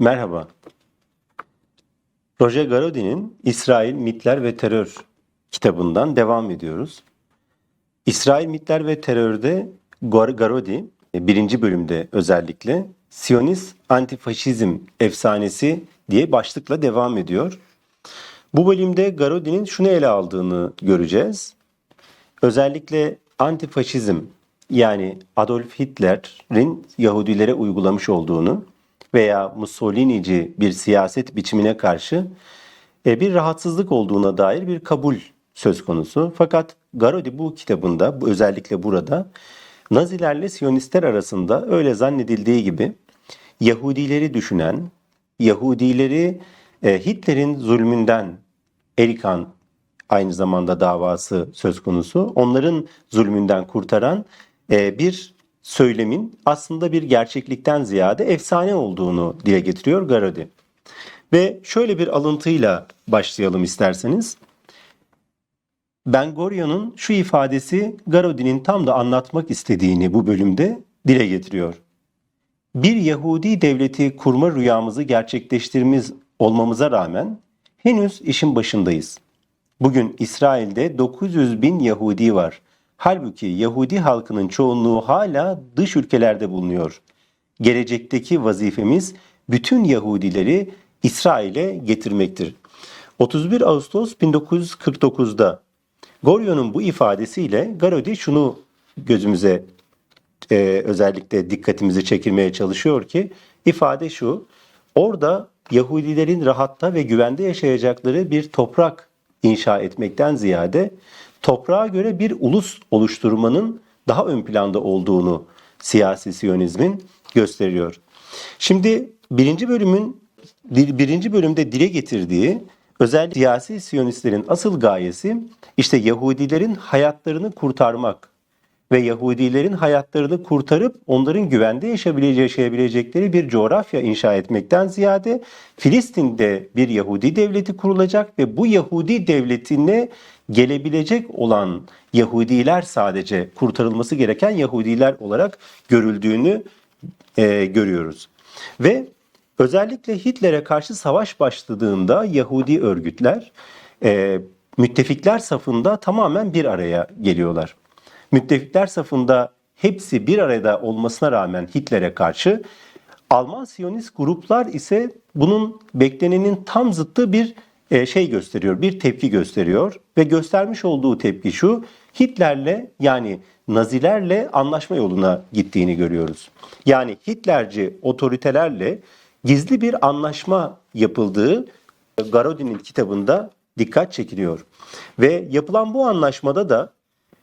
Merhaba. Roger Garaudy'nin İsrail Mitler ve Terör kitabından devam ediyoruz. İsrail Mitler ve Terör'de Gar- Garaudy e, birinci bölümde özellikle Siyonist antifaşizm efsanesi diye başlıkla devam ediyor. Bu bölümde Garaudy'nin şunu ele aldığını göreceğiz. Özellikle antifaşizm yani Adolf Hitler'in Yahudilere uygulamış olduğunu veya Mussolini'ci bir siyaset biçimine karşı e, bir rahatsızlık olduğuna dair bir kabul söz konusu. Fakat Garodi bu kitabında özellikle burada Nazilerle Siyonistler arasında öyle zannedildiği gibi Yahudileri düşünen, Yahudileri e, Hitler'in zulmünden Erikan aynı zamanda davası söz konusu. Onların zulmünden kurtaran e, bir söylemin aslında bir gerçeklikten ziyade efsane olduğunu dile getiriyor Garodi. Ve şöyle bir alıntıyla başlayalım isterseniz. Ben Gorion'un şu ifadesi Garodi'nin tam da anlatmak istediğini bu bölümde dile getiriyor. Bir Yahudi devleti kurma rüyamızı gerçekleştirmiş olmamıza rağmen henüz işin başındayız. Bugün İsrail'de 900 bin Yahudi var. Halbuki Yahudi halkının çoğunluğu hala dış ülkelerde bulunuyor. Gelecekteki vazifemiz bütün Yahudileri İsrail'e getirmektir. 31 Ağustos 1949'da Gorion'un bu ifadesiyle Garodi şunu gözümüze e, özellikle dikkatimizi çekilmeye çalışıyor ki ifade şu. Orada Yahudilerin rahatta ve güvende yaşayacakları bir toprak inşa etmekten ziyade toprağa göre bir ulus oluşturmanın daha ön planda olduğunu siyasi siyonizmin gösteriyor. Şimdi birinci bölümün birinci bölümde dile getirdiği özel siyasi siyonistlerin asıl gayesi işte Yahudilerin hayatlarını kurtarmak ve Yahudilerin hayatlarını kurtarıp onların güvende yaşayabileceği, yaşayabilecekleri bir coğrafya inşa etmekten ziyade Filistin'de bir Yahudi devleti kurulacak ve bu Yahudi devletine gelebilecek olan Yahudiler sadece kurtarılması gereken Yahudiler olarak görüldüğünü e, görüyoruz. Ve özellikle Hitler'e karşı savaş başladığında Yahudi örgütler e, müttefikler safında tamamen bir araya geliyorlar. Müttefikler safında hepsi bir arada olmasına rağmen Hitler'e karşı Alman Siyonist gruplar ise bunun beklenenin tam zıttı bir şey gösteriyor, bir tepki gösteriyor ve göstermiş olduğu tepki şu, Hitler'le yani Nazilerle anlaşma yoluna gittiğini görüyoruz. Yani Hitlerci otoritelerle gizli bir anlaşma yapıldığı Garodi'nin kitabında dikkat çekiliyor. Ve yapılan bu anlaşmada da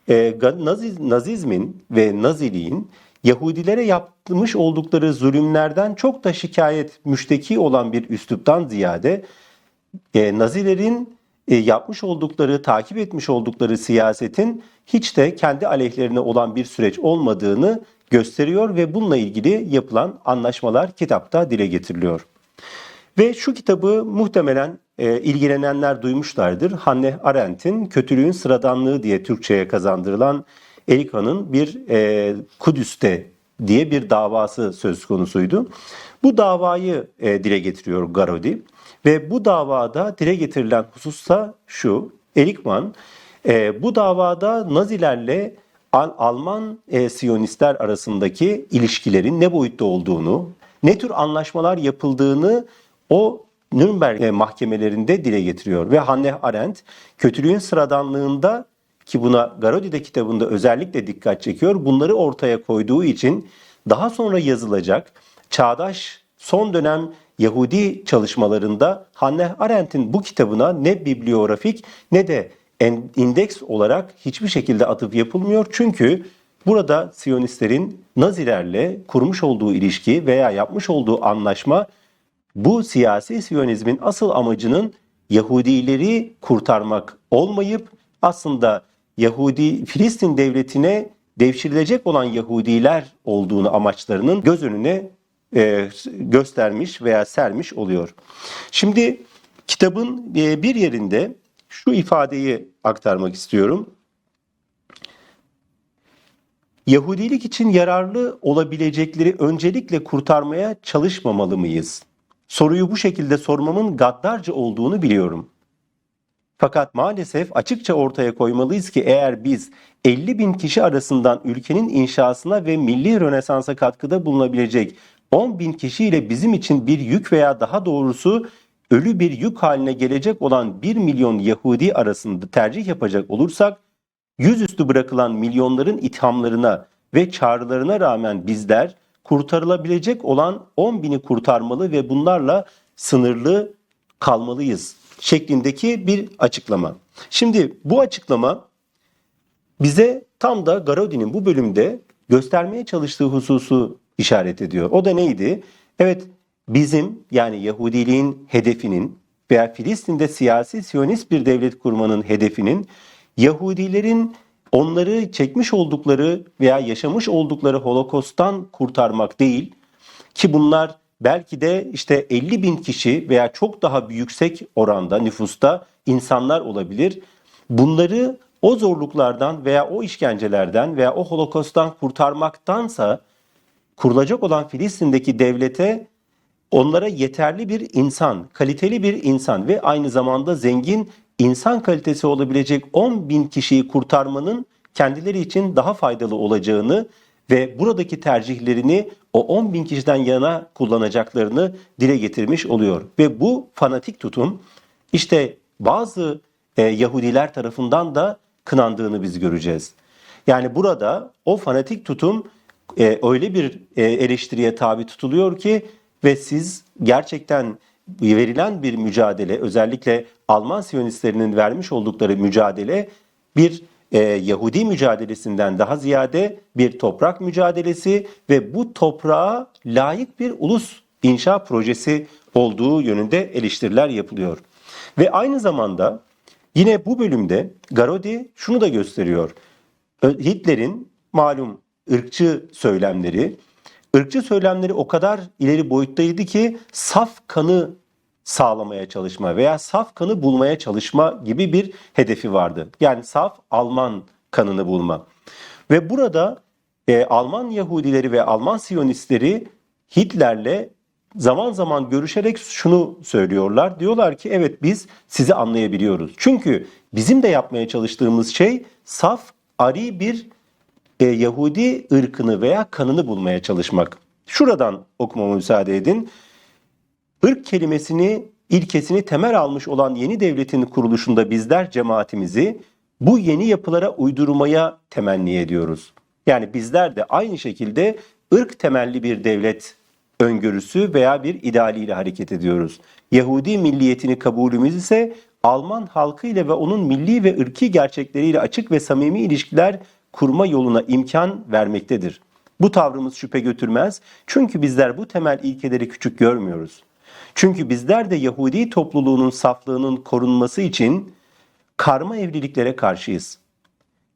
e, Naziz, Nazizmin ve Naziliğin Yahudilere yapmış oldukları zulümlerden çok da şikayet müşteki olan bir üsluptan ziyade e, Nazilerin e, yapmış oldukları, takip etmiş oldukları siyasetin hiç de kendi aleyhlerine olan bir süreç olmadığını gösteriyor ve bununla ilgili yapılan anlaşmalar kitapta dile getiriliyor. Ve şu kitabı muhtemelen e, ilgilenenler duymuşlardır. Hannah Arendt'in Kötülüğün Sıradanlığı diye Türkçe'ye kazandırılan Erika'nın bir e, Kudüs'te diye bir davası söz konusuydu. Bu davayı e, dile getiriyor Garodi ve bu davada dile getirilen husussa şu. Erikman e, bu davada Nazilerle Al- Alman e, Siyonistler arasındaki ilişkilerin ne boyutta olduğunu, ne tür anlaşmalar yapıldığını o Nürnberg e, mahkemelerinde dile getiriyor ve Hannah Arendt kötülüğün sıradanlığında ki buna Garodi'de kitabında özellikle dikkat çekiyor. Bunları ortaya koyduğu için daha sonra yazılacak çağdaş son dönem Yahudi çalışmalarında Hannah Arendt'in bu kitabına ne bibliografik ne de indeks olarak hiçbir şekilde atıf yapılmıyor. Çünkü burada Siyonistlerin Nazilerle kurmuş olduğu ilişki veya yapmış olduğu anlaşma bu siyasi siyonizmin asıl amacının Yahudileri kurtarmak olmayıp aslında Yahudi Filistin devletine devşirilecek olan Yahudiler olduğunu amaçlarının göz önüne e, göstermiş veya sermiş oluyor. Şimdi kitabın e, bir yerinde şu ifadeyi aktarmak istiyorum. Yahudilik için yararlı olabilecekleri öncelikle kurtarmaya çalışmamalı mıyız? soruyu bu şekilde sormamın gaddarca olduğunu biliyorum. Fakat maalesef açıkça ortaya koymalıyız ki eğer biz 50 bin kişi arasından ülkenin inşasına ve milli rönesansa katkıda bulunabilecek 10 bin kişiyle bizim için bir yük veya daha doğrusu ölü bir yük haline gelecek olan 1 milyon Yahudi arasında tercih yapacak olursak yüzüstü bırakılan milyonların ithamlarına ve çağrılarına rağmen bizler kurtarılabilecek olan 10 bini kurtarmalı ve bunlarla sınırlı kalmalıyız şeklindeki bir açıklama. Şimdi bu açıklama bize tam da Garodi'nin bu bölümde göstermeye çalıştığı hususu işaret ediyor. O da neydi? Evet bizim yani Yahudiliğin hedefinin veya Filistin'de siyasi siyonist bir devlet kurmanın hedefinin Yahudilerin onları çekmiş oldukları veya yaşamış oldukları Holokost'tan kurtarmak değil ki bunlar belki de işte 50 bin kişi veya çok daha yüksek oranda nüfusta insanlar olabilir. Bunları o zorluklardan veya o işkencelerden veya o Holokost'tan kurtarmaktansa kurulacak olan Filistin'deki devlete onlara yeterli bir insan, kaliteli bir insan ve aynı zamanda zengin insan kalitesi olabilecek 10 bin kişiyi kurtarmanın kendileri için daha faydalı olacağını ve buradaki tercihlerini o 10 bin kişiden yana kullanacaklarını dile getirmiş oluyor. Ve bu fanatik tutum işte bazı e, Yahudiler tarafından da kınandığını biz göreceğiz. Yani burada o fanatik tutum e, öyle bir e, eleştiriye tabi tutuluyor ki ve siz gerçekten verilen bir mücadele özellikle Alman Siyonistlerinin vermiş oldukları mücadele bir e, Yahudi mücadelesinden daha ziyade bir toprak mücadelesi ve bu toprağa layık bir ulus inşa projesi olduğu yönünde eleştiriler yapılıyor. Ve aynı zamanda yine bu bölümde Garodi şunu da gösteriyor. Hitler'in malum ırkçı söylemleri, ırkçı söylemleri o kadar ileri boyuttaydı ki saf kanı sağlamaya çalışma veya saf kanı bulmaya çalışma gibi bir hedefi vardı. Yani saf Alman kanını bulma. Ve burada e, Alman Yahudileri ve Alman Siyonistleri Hitler'le zaman zaman görüşerek şunu söylüyorlar. Diyorlar ki evet biz sizi anlayabiliyoruz. Çünkü bizim de yapmaya çalıştığımız şey saf ari bir e, Yahudi ırkını veya kanını bulmaya çalışmak. Şuradan okumama müsaade edin. Irk kelimesini ilkesini temel almış olan yeni devletin kuruluşunda bizler cemaatimizi bu yeni yapılara uydurmaya temenni ediyoruz. Yani bizler de aynı şekilde ırk temelli bir devlet öngörüsü veya bir idealiyle hareket ediyoruz. Yahudi milliyetini kabulümüz ise Alman halkıyla ve onun milli ve ırki gerçekleriyle açık ve samimi ilişkiler kurma yoluna imkan vermektedir. Bu tavrımız şüphe götürmez çünkü bizler bu temel ilkeleri küçük görmüyoruz. Çünkü bizler de Yahudi topluluğunun saflığının korunması için karma evliliklere karşıyız.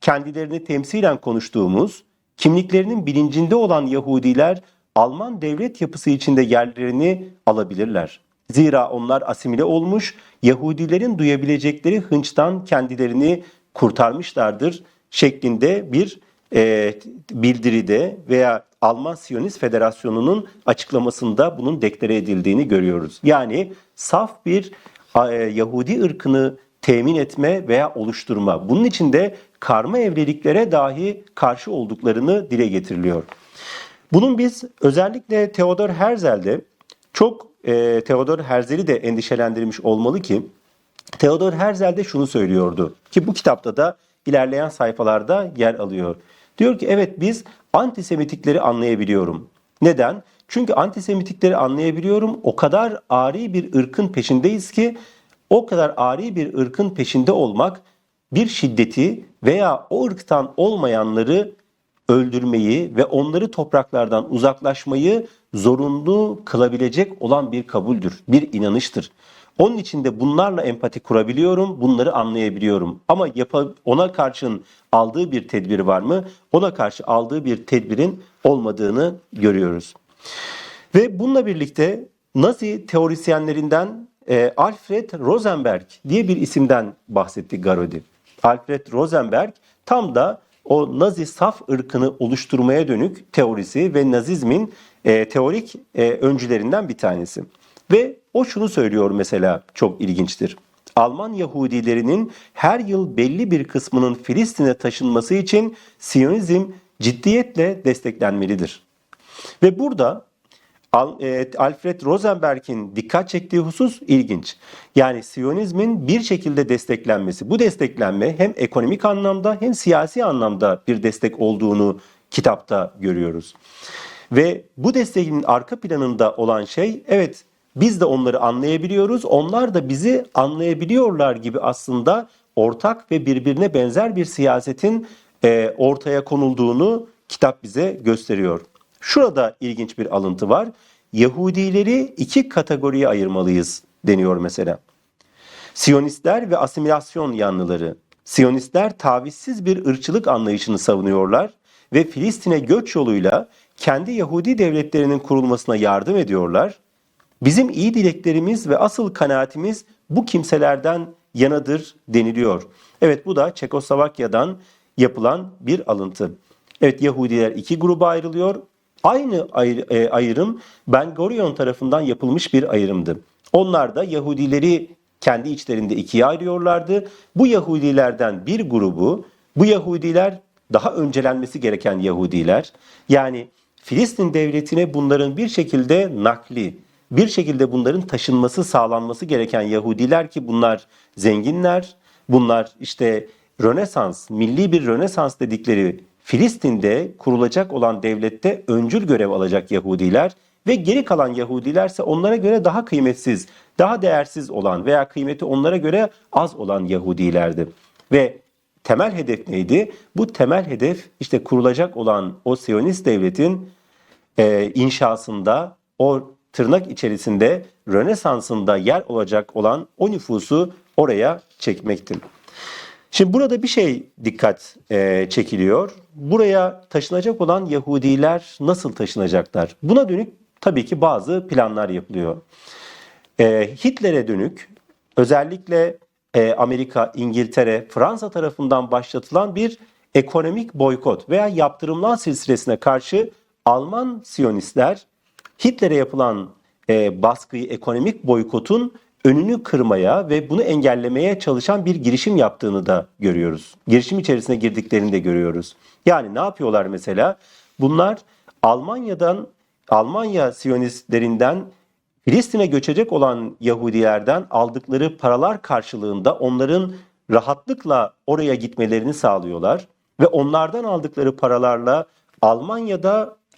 Kendilerini temsilen konuştuğumuz, kimliklerinin bilincinde olan Yahudiler Alman devlet yapısı içinde yerlerini alabilirler. Zira onlar asimile olmuş, Yahudilerin duyabilecekleri hınçtan kendilerini kurtarmışlardır şeklinde bir e, bildiride veya Alman Siyonist Federasyonu'nun açıklamasında bunun deklare edildiğini görüyoruz. Yani saf bir e, Yahudi ırkını temin etme veya oluşturma. Bunun için de karma evliliklere dahi karşı olduklarını dile getiriliyor. Bunun biz özellikle Theodor Herzl'de çok e, Theodor Herzl'i de endişelendirmiş olmalı ki Theodor Herzl de şunu söylüyordu ki bu kitapta da ilerleyen sayfalarda yer alıyor. Diyor ki evet biz antisemitikleri anlayabiliyorum. Neden? Çünkü antisemitikleri anlayabiliyorum. O kadar ari bir ırkın peşindeyiz ki o kadar ari bir ırkın peşinde olmak bir şiddeti veya o ırktan olmayanları öldürmeyi ve onları topraklardan uzaklaşmayı zorunlu kılabilecek olan bir kabuldür, bir inanıştır. Onun için de bunlarla empati kurabiliyorum, bunları anlayabiliyorum. Ama ona karşın aldığı bir tedbir var mı? Ona karşı aldığı bir tedbirin olmadığını görüyoruz. Ve bununla birlikte Nazi teorisyenlerinden e, Alfred Rosenberg diye bir isimden bahsetti Garodi. Alfred Rosenberg tam da o Nazi saf ırkını oluşturmaya dönük teorisi ve Nazizmin e, teorik e, öncülerinden bir tanesi. Ve o şunu söylüyor mesela çok ilginçtir. Alman Yahudilerinin her yıl belli bir kısmının Filistin'e taşınması için Siyonizm ciddiyetle desteklenmelidir. Ve burada e, Alfred Rosenberg'in dikkat çektiği husus ilginç. Yani Siyonizmin bir şekilde desteklenmesi. Bu desteklenme hem ekonomik anlamda hem siyasi anlamda bir destek olduğunu kitapta görüyoruz. Ve bu desteğin arka planında olan şey evet biz de onları anlayabiliyoruz. Onlar da bizi anlayabiliyorlar gibi aslında ortak ve birbirine benzer bir siyasetin e, ortaya konulduğunu kitap bize gösteriyor. Şurada ilginç bir alıntı var. Yahudileri iki kategoriye ayırmalıyız deniyor mesela. Siyonistler ve asimilasyon yanlıları. Siyonistler tavizsiz bir ırkçılık anlayışını savunuyorlar ve Filistin'e göç yoluyla kendi Yahudi devletlerinin kurulmasına yardım ediyorlar. Bizim iyi dileklerimiz ve asıl kanaatimiz bu kimselerden yanadır deniliyor. Evet bu da Çekoslovakya'dan yapılan bir alıntı. Evet Yahudiler iki gruba ayrılıyor. Aynı ayr- e, ayrım Ben Gurion tarafından yapılmış bir ayrımdı. Onlar da Yahudileri kendi içlerinde ikiye ayırıyorlardı. Bu Yahudilerden bir grubu, bu Yahudiler daha öncelenmesi gereken Yahudiler, yani Filistin devletine bunların bir şekilde nakli, bir şekilde bunların taşınması, sağlanması gereken Yahudiler ki bunlar zenginler, bunlar işte Rönesans, milli bir Rönesans dedikleri Filistin'de kurulacak olan devlette öncül görev alacak Yahudiler ve geri kalan Yahudilerse onlara göre daha kıymetsiz, daha değersiz olan veya kıymeti onlara göre az olan Yahudilerdi. Ve temel hedef neydi? Bu temel hedef işte kurulacak olan o Siyonist devletin e, inşasında o tırnak içerisinde Rönesans'ında yer olacak olan o nüfusu oraya çekmekti. Şimdi burada bir şey dikkat e, çekiliyor. Buraya taşınacak olan Yahudiler nasıl taşınacaklar? Buna dönük tabii ki bazı planlar yapılıyor. E, Hitler'e dönük özellikle e, Amerika, İngiltere, Fransa tarafından başlatılan bir ekonomik boykot veya yaptırımlar silsilesine karşı Alman Siyonistler Hitler'e yapılan e, baskıyı, ekonomik boykotun önünü kırmaya ve bunu engellemeye çalışan bir girişim yaptığını da görüyoruz. Girişim içerisine girdiklerini de görüyoruz. Yani ne yapıyorlar mesela? Bunlar Almanya'dan, Almanya Siyonistlerinden Filistin'e göçecek olan Yahudilerden aldıkları paralar karşılığında onların rahatlıkla oraya gitmelerini sağlıyorlar ve onlardan aldıkları paralarla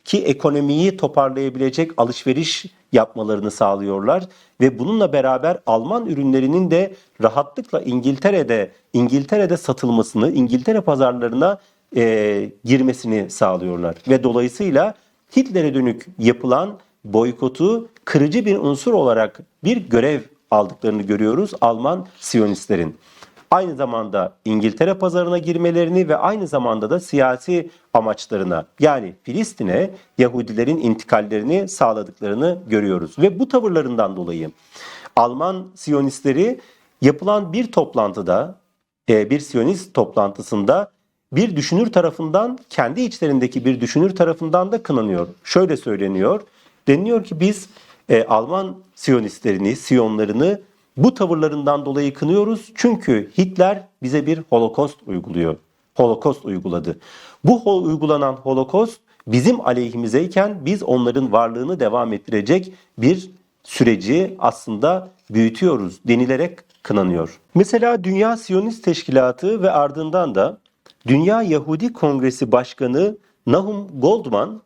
Almanya'daki ekonomiyi toparlayabilecek alışveriş yapmalarını sağlıyorlar ve bununla beraber Alman ürünlerinin de rahatlıkla İngiltere'de İngiltere'de satılmasını, İngiltere pazarlarına e, girmesini sağlıyorlar ve dolayısıyla Hitler'e dönük yapılan boykotu kırıcı bir unsur olarak bir görev aldıklarını görüyoruz Alman Siyonistlerin. Aynı zamanda İngiltere pazarına girmelerini ve aynı zamanda da siyasi amaçlarına yani Filistin'e Yahudilerin intikallerini sağladıklarını görüyoruz. Ve bu tavırlarından dolayı Alman Siyonistleri yapılan bir toplantıda, e, bir Siyonist toplantısında bir düşünür tarafından, kendi içlerindeki bir düşünür tarafından da kınanıyor. Şöyle söyleniyor, deniliyor ki biz e, Alman Siyonistlerini, Siyonlarını bu tavırlarından dolayı kınıyoruz. Çünkü Hitler bize bir holokost uyguluyor. Holokost uyguladı. Bu hol uygulanan holokost bizim aleyhimizeyken biz onların varlığını devam ettirecek bir süreci aslında büyütüyoruz denilerek kınanıyor. Mesela Dünya Siyonist Teşkilatı ve ardından da Dünya Yahudi Kongresi Başkanı Nahum Goldman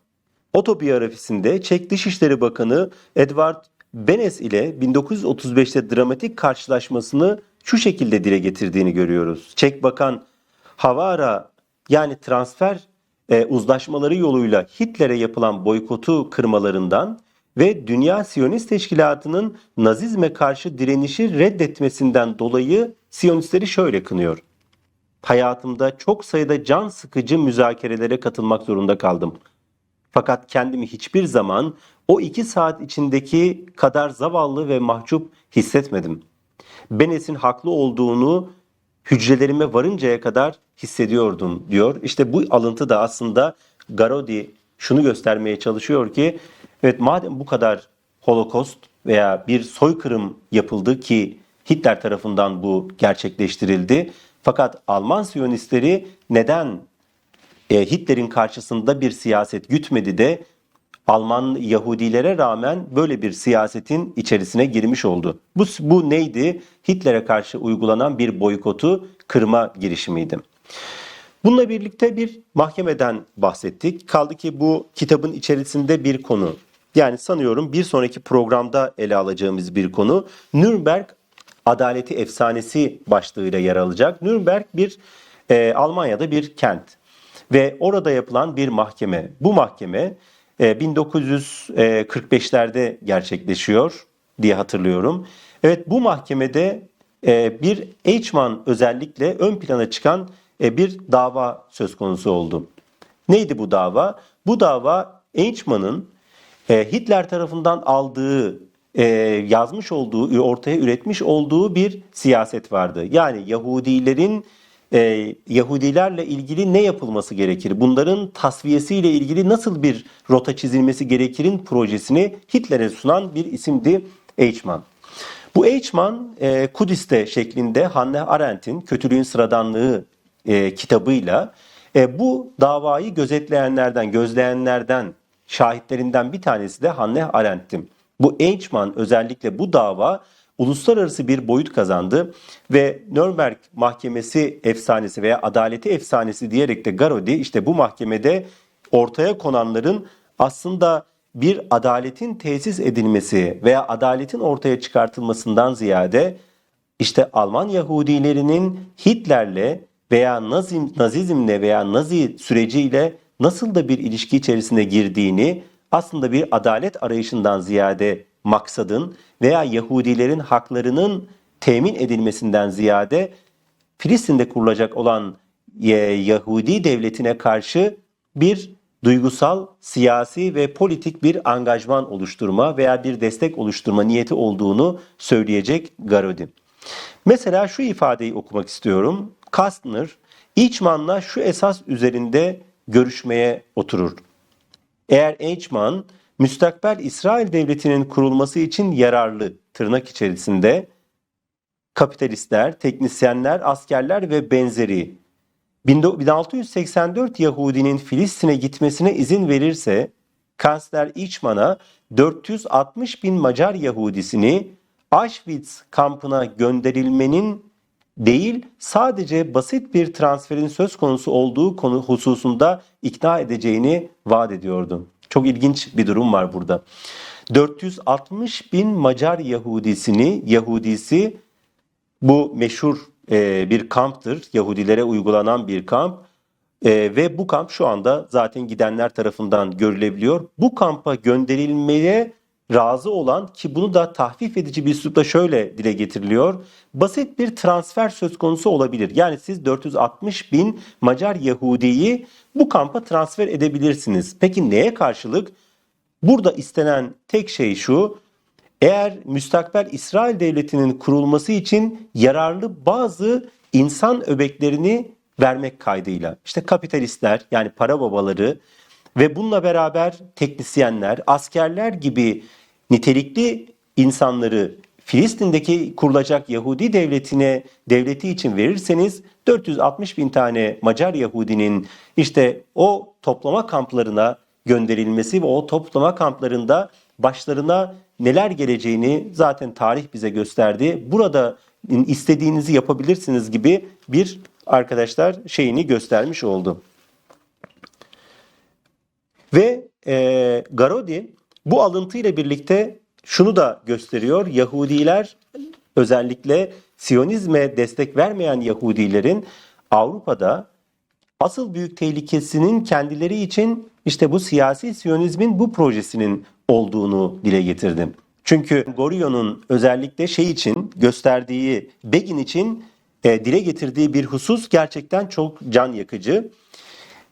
otobiyografisinde Çek Dışişleri Bakanı Edward Benes ile 1935'te dramatik karşılaşmasını şu şekilde dile getirdiğini görüyoruz. Çek Bakan Havara yani transfer e, uzlaşmaları yoluyla Hitler'e yapılan boykotu kırmalarından ve Dünya Siyonist Teşkilatı'nın Nazizme karşı direnişi reddetmesinden dolayı Siyonistleri şöyle kınıyor. Hayatımda çok sayıda can sıkıcı müzakerelere katılmak zorunda kaldım. Fakat kendimi hiçbir zaman o iki saat içindeki kadar zavallı ve mahcup hissetmedim. Benes'in haklı olduğunu hücrelerime varıncaya kadar hissediyordum diyor. İşte bu alıntı da aslında Garodi şunu göstermeye çalışıyor ki evet madem bu kadar Holokost veya bir soykırım yapıldı ki Hitler tarafından bu gerçekleştirildi. Fakat Alman Siyonistleri neden e, Hitler'in karşısında bir siyaset gütmedi de Alman Yahudilere rağmen böyle bir siyasetin içerisine girmiş oldu. Bu, bu neydi? Hitler'e karşı uygulanan bir boykotu kırma girişimiydi. Bununla birlikte bir mahkemeden bahsettik. Kaldı ki bu kitabın içerisinde bir konu. Yani sanıyorum bir sonraki programda ele alacağımız bir konu. Nürnberg Adaleti Efsanesi başlığıyla yer alacak. Nürnberg bir e, Almanya'da bir kent ve orada yapılan bir mahkeme. Bu mahkeme 1945'lerde gerçekleşiyor diye hatırlıyorum. Evet bu mahkemede e, bir Eichmann özellikle ön plana çıkan e, bir dava söz konusu oldu. Neydi bu dava? Bu dava Eichmann'ın e, Hitler tarafından aldığı, e, yazmış olduğu, ortaya üretmiş olduğu bir siyaset vardı. Yani Yahudilerin e, Yahudilerle ilgili ne yapılması gerekir? Bunların tasfiyesiyle ilgili nasıl bir rota çizilmesi gerekirin projesini Hitler'e sunan bir isimdi Eichmann. Bu Eichmann e, Kudüs'te şeklinde Hannah Arendt'in Kötülüğün Sıradanlığı e, kitabıyla e, bu davayı gözetleyenlerden, gözleyenlerden, şahitlerinden bir tanesi de Hannah Arendt'ti. Bu Eichmann özellikle bu dava uluslararası bir boyut kazandı ve Nürnberg Mahkemesi efsanesi veya adaleti efsanesi diyerek de Garodi işte bu mahkemede ortaya konanların aslında bir adaletin tesis edilmesi veya adaletin ortaya çıkartılmasından ziyade işte Alman Yahudilerinin Hitler'le veya Nazim, Nazizmle veya Nazi süreciyle nasıl da bir ilişki içerisine girdiğini aslında bir adalet arayışından ziyade maksadın veya Yahudilerin haklarının temin edilmesinden ziyade Filistin'de kurulacak olan Yahudi devletine karşı bir duygusal, siyasi ve politik bir angajman oluşturma veya bir destek oluşturma niyeti olduğunu söyleyecek Garodi. Mesela şu ifadeyi okumak istiyorum. Kastner, İçman'la şu esas üzerinde görüşmeye oturur. Eğer Eichmann müstakbel İsrail devletinin kurulması için yararlı tırnak içerisinde kapitalistler, teknisyenler, askerler ve benzeri 1684 Yahudinin Filistin'e gitmesine izin verirse Kansler Eichmann'a 460 bin Macar Yahudisini Auschwitz kampına gönderilmenin değil sadece basit bir transferin söz konusu olduğu konu hususunda ikna edeceğini vaat ediyordu. Çok ilginç bir durum var burada. 460 bin Macar Yahudisini, Yahudisi bu meşhur e, bir kamptır. Yahudilere uygulanan bir kamp. E, ve bu kamp şu anda zaten gidenler tarafından görülebiliyor. Bu kampa gönderilmeye razı olan ki bunu da tahfif edici bir üslupla şöyle dile getiriliyor. Basit bir transfer söz konusu olabilir. Yani siz 460 bin Macar Yahudi'yi bu kampa transfer edebilirsiniz. Peki neye karşılık? Burada istenen tek şey şu. Eğer müstakbel İsrail devletinin kurulması için yararlı bazı insan öbeklerini vermek kaydıyla. İşte kapitalistler yani para babaları ve bununla beraber teknisyenler, askerler gibi nitelikli insanları Filistin'deki kurulacak Yahudi devletine devleti için verirseniz 460 bin tane Macar Yahudinin işte o toplama kamplarına gönderilmesi ve o toplama kamplarında başlarına neler geleceğini zaten tarih bize gösterdi. Burada istediğinizi yapabilirsiniz gibi bir arkadaşlar şeyini göstermiş oldu. Ve e, Garodi bu alıntıyla birlikte şunu da gösteriyor. Yahudiler özellikle Siyonizme destek vermeyen Yahudilerin Avrupa'da asıl büyük tehlikesinin kendileri için işte bu siyasi Siyonizmin bu projesinin olduğunu dile getirdim. Çünkü Gorion'un özellikle şey için gösterdiği Begin için e, dile getirdiği bir husus gerçekten çok can yakıcı.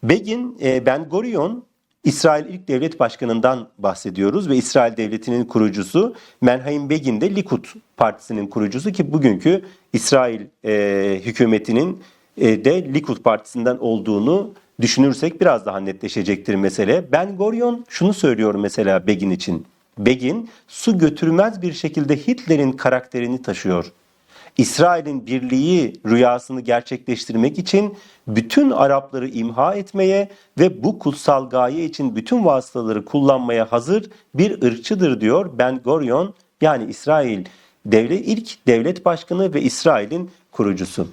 Begin, e, Ben Gurion İsrail ilk devlet başkanından bahsediyoruz ve İsrail devletinin kurucusu Menhaim Begin de Likud partisinin kurucusu ki bugünkü İsrail e, hükümetinin e, de Likud partisinden olduğunu düşünürsek biraz daha netleşecektir mesele. Ben Gurion şunu söylüyor mesela Begin için. Begin su götürmez bir şekilde Hitler'in karakterini taşıyor. İsrail'in birliği rüyasını gerçekleştirmek için bütün Arapları imha etmeye ve bu kutsal gaye için bütün vasıtaları kullanmaya hazır bir ırkçıdır diyor Ben Gurion yani İsrail devlet ilk devlet başkanı ve İsrail'in kurucusu.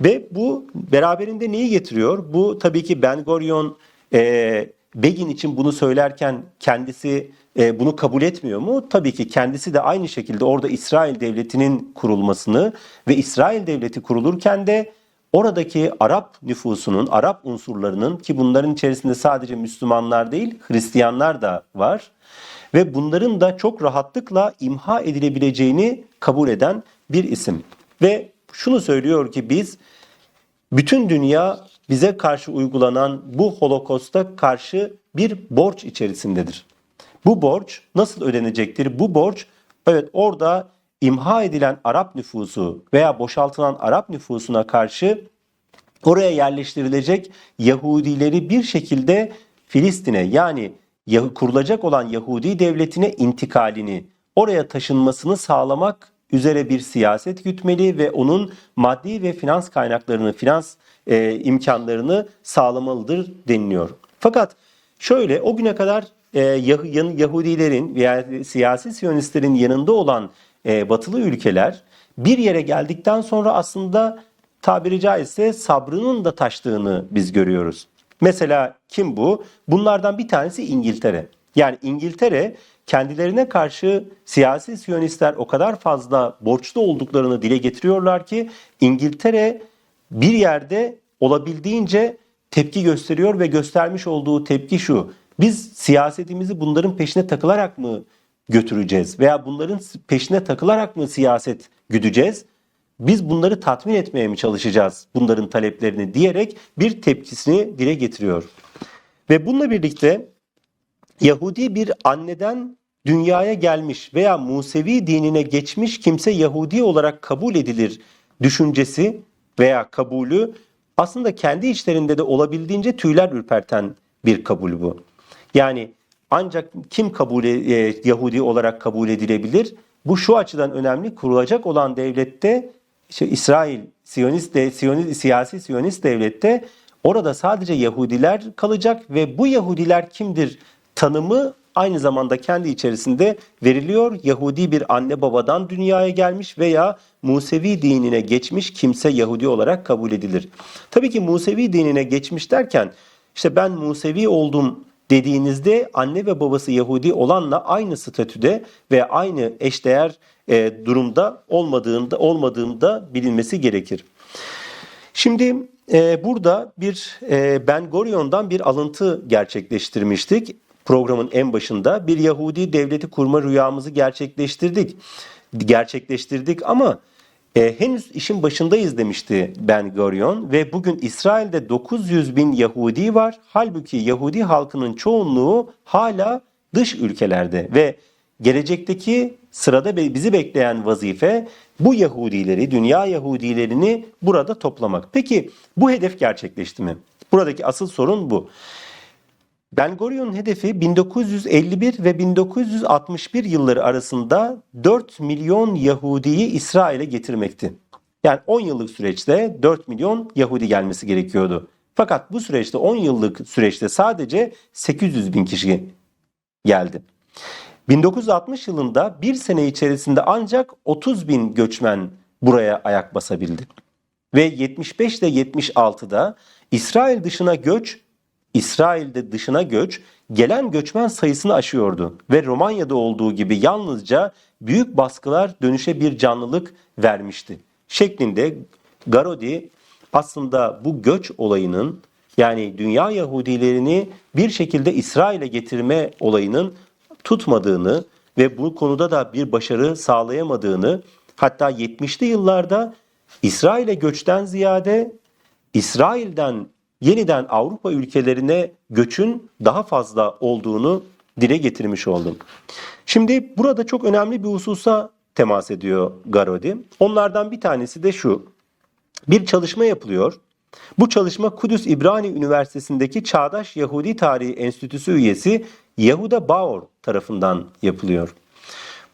Ve bu beraberinde neyi getiriyor? Bu tabii ki Ben Gurion e, Begin için bunu söylerken kendisi e, bunu kabul etmiyor mu? Tabii ki kendisi de aynı şekilde orada İsrail devletinin kurulmasını ve İsrail devleti kurulurken de oradaki Arap nüfusunun, Arap unsurlarının ki bunların içerisinde sadece Müslümanlar değil Hristiyanlar da var ve bunların da çok rahatlıkla imha edilebileceğini kabul eden bir isim. Ve şunu söylüyor ki biz bütün dünya bize karşı uygulanan bu holokosta karşı bir borç içerisindedir. Bu borç nasıl ödenecektir? Bu borç evet orada imha edilen Arap nüfusu veya boşaltılan Arap nüfusuna karşı oraya yerleştirilecek Yahudileri bir şekilde Filistin'e yani kurulacak olan Yahudi devletine intikalini, oraya taşınmasını sağlamak üzere bir siyaset gütmeli ve onun maddi ve finans kaynaklarını, finans e, imkanlarını sağlamalıdır deniliyor. Fakat şöyle o güne kadar e, Yahudilerin veya siyasi Siyonistlerin yanında olan e, batılı ülkeler bir yere geldikten sonra aslında tabiri caizse sabrının da taştığını biz görüyoruz. Mesela kim bu? Bunlardan bir tanesi İngiltere. Yani İngiltere kendilerine karşı siyasi siyonistler o kadar fazla borçlu olduklarını dile getiriyorlar ki İngiltere bir yerde olabildiğince tepki gösteriyor ve göstermiş olduğu tepki şu. Biz siyasetimizi bunların peşine takılarak mı götüreceğiz veya bunların peşine takılarak mı siyaset güdeceğiz? Biz bunları tatmin etmeye mi çalışacağız bunların taleplerini diyerek bir tepkisini dile getiriyor. Ve bununla birlikte Yahudi bir anneden dünyaya gelmiş veya Musevi dinine geçmiş kimse Yahudi olarak kabul edilir düşüncesi veya kabulü aslında kendi içlerinde de olabildiğince tüyler ürperten bir kabul bu. Yani ancak kim kabul e, Yahudi olarak kabul edilebilir? Bu şu açıdan önemli. Kurulacak olan devlette işte İsrail Siyonist de Siyonist siyasi Siyonist devlette orada sadece Yahudiler kalacak ve bu Yahudiler kimdir tanımı aynı zamanda kendi içerisinde veriliyor. Yahudi bir anne babadan dünyaya gelmiş veya Musevi dinine geçmiş kimse Yahudi olarak kabul edilir. Tabii ki Musevi dinine geçmiş derken işte ben Musevi oldum dediğinizde anne ve babası Yahudi olanla aynı statüde ve aynı eşdeğer e, durumda olmadığında olmadığında bilinmesi gerekir. Şimdi e, burada bir e, Ben Gurion'dan bir alıntı gerçekleştirmiştik programın en başında. Bir Yahudi devleti kurma rüyamızı gerçekleştirdik. Gerçekleştirdik ama e, henüz işin başındayız demişti Ben Gurion ve bugün İsrail'de 900 bin Yahudi var. Halbuki Yahudi halkının çoğunluğu hala dış ülkelerde ve gelecekteki sırada bizi bekleyen vazife bu Yahudileri, dünya Yahudilerini burada toplamak. Peki bu hedef gerçekleşti mi? Buradaki asıl sorun bu. Ben Gurion'un hedefi 1951 ve 1961 yılları arasında 4 milyon Yahudiyi İsrail'e getirmekti. Yani 10 yıllık süreçte 4 milyon Yahudi gelmesi gerekiyordu. Fakat bu süreçte 10 yıllık süreçte sadece 800 bin kişi geldi. 1960 yılında bir sene içerisinde ancak 30 bin göçmen buraya ayak basabildi. Ve 75 ile 76'da İsrail dışına göç, İsrail'de dışına göç gelen göçmen sayısını aşıyordu. Ve Romanya'da olduğu gibi yalnızca büyük baskılar dönüşe bir canlılık vermişti. Şeklinde Garodi aslında bu göç olayının yani dünya Yahudilerini bir şekilde İsrail'e getirme olayının tutmadığını ve bu konuda da bir başarı sağlayamadığını hatta 70'li yıllarda İsrail'e göçten ziyade İsrail'den yeniden Avrupa ülkelerine göçün daha fazla olduğunu dile getirmiş oldum. Şimdi burada çok önemli bir hususa temas ediyor Garodi. Onlardan bir tanesi de şu. Bir çalışma yapılıyor Bu çalışma Kudüs İbrani Üniversitesi'ndeki Çağdaş Yahudi Tarihi Enstitüsü üyesi Yehuda Bauer tarafından yapılıyor.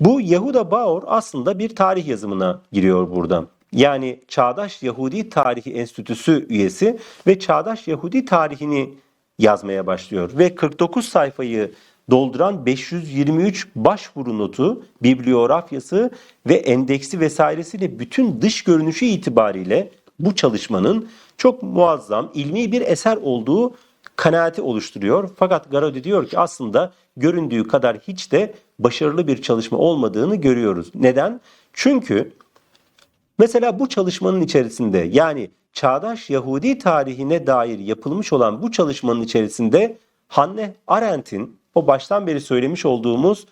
Bu Yehuda Bauer aslında bir tarih yazımına giriyor burada. Yani Çağdaş Yahudi Tarihi Enstitüsü üyesi ve Çağdaş Yahudi tarihini yazmaya başlıyor. Ve 49 sayfayı dolduran 523 başvuru notu, bibliografyası ve endeksi vesairesiyle bütün dış görünüşü itibariyle bu çalışmanın çok muazzam ilmi bir eser olduğu kanaati oluşturuyor. Fakat Garodi diyor ki aslında göründüğü kadar hiç de başarılı bir çalışma olmadığını görüyoruz. Neden? Çünkü mesela bu çalışmanın içerisinde yani çağdaş Yahudi tarihine dair yapılmış olan bu çalışmanın içerisinde Hannah Arendt'in o baştan beri söylemiş olduğumuz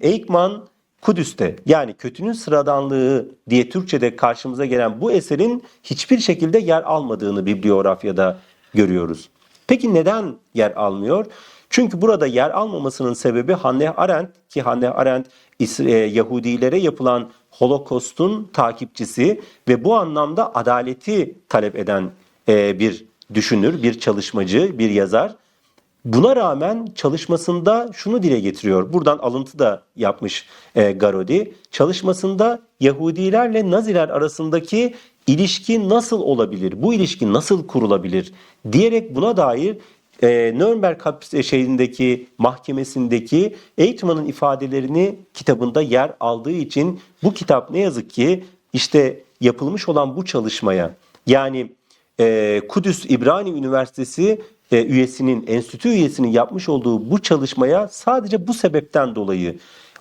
Eikman Kudüs'te yani kötünün sıradanlığı diye Türkçe'de karşımıza gelen bu eserin hiçbir şekilde yer almadığını bibliografyada görüyoruz. Peki neden yer almıyor? Çünkü burada yer almamasının sebebi Hannah Arendt ki Hannah Arendt e, Yahudilere yapılan Holokost'un takipçisi ve bu anlamda adaleti talep eden e, bir düşünür, bir çalışmacı, bir yazar. Buna rağmen çalışmasında şunu dile getiriyor. Buradan alıntı da yapmış e, Garodi. Çalışmasında Yahudilerle Naziler arasındaki ilişki nasıl olabilir? Bu ilişki nasıl kurulabilir? Diyerek buna dair e, Nürnberg hapis şeyindeki mahkemesindeki Eichmann'ın ifadelerini kitabında yer aldığı için bu kitap ne yazık ki işte yapılmış olan bu çalışmaya yani e, Kudüs İbrani Üniversitesi e, üyesinin, enstitü üyesinin yapmış olduğu bu çalışmaya sadece bu sebepten dolayı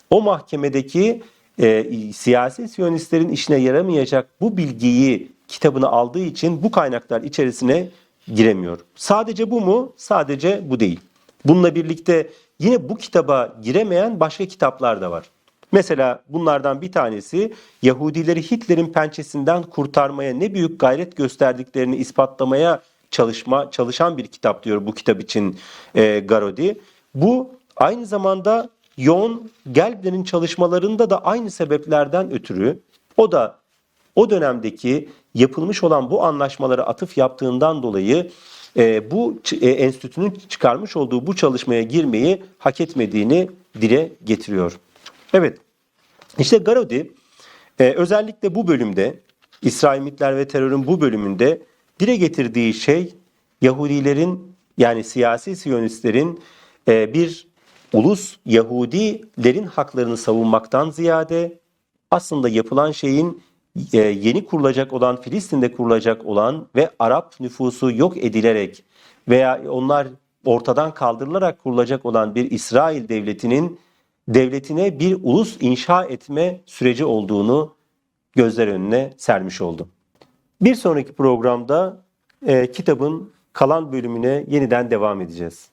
o mahkemedeki e, siyasi siyonistlerin işine yaramayacak bu bilgiyi kitabına aldığı için bu kaynaklar içerisine giremiyor. Sadece bu mu? Sadece bu değil. Bununla birlikte yine bu kitaba giremeyen başka kitaplar da var. Mesela bunlardan bir tanesi Yahudileri Hitler'in pençesinden kurtarmaya ne büyük gayret gösterdiklerini ispatlamaya çalışma çalışan bir kitap diyor bu kitap için e, Garodi. Bu aynı zamanda Yoğun Gelbler'in çalışmalarında da aynı sebeplerden ötürü o da o dönemdeki yapılmış olan bu anlaşmalara atıf yaptığından dolayı e, bu e, enstitünün çıkarmış olduğu bu çalışmaya girmeyi hak etmediğini dile getiriyor. Evet, işte Garodi e, özellikle bu bölümde İsrail mitler ve terörün bu bölümünde dile getirdiği şey Yahudilerin yani siyasi Siyonistlerin e, bir ulus Yahudilerin haklarını savunmaktan ziyade aslında yapılan şeyin e, yeni kurulacak olan Filistin'de kurulacak olan ve Arap nüfusu yok edilerek veya onlar ortadan kaldırılarak kurulacak olan bir İsrail devletinin devletine bir ulus inşa etme süreci olduğunu gözler önüne sermiş oldu. Bir sonraki programda e, kitabın kalan bölümüne yeniden devam edeceğiz.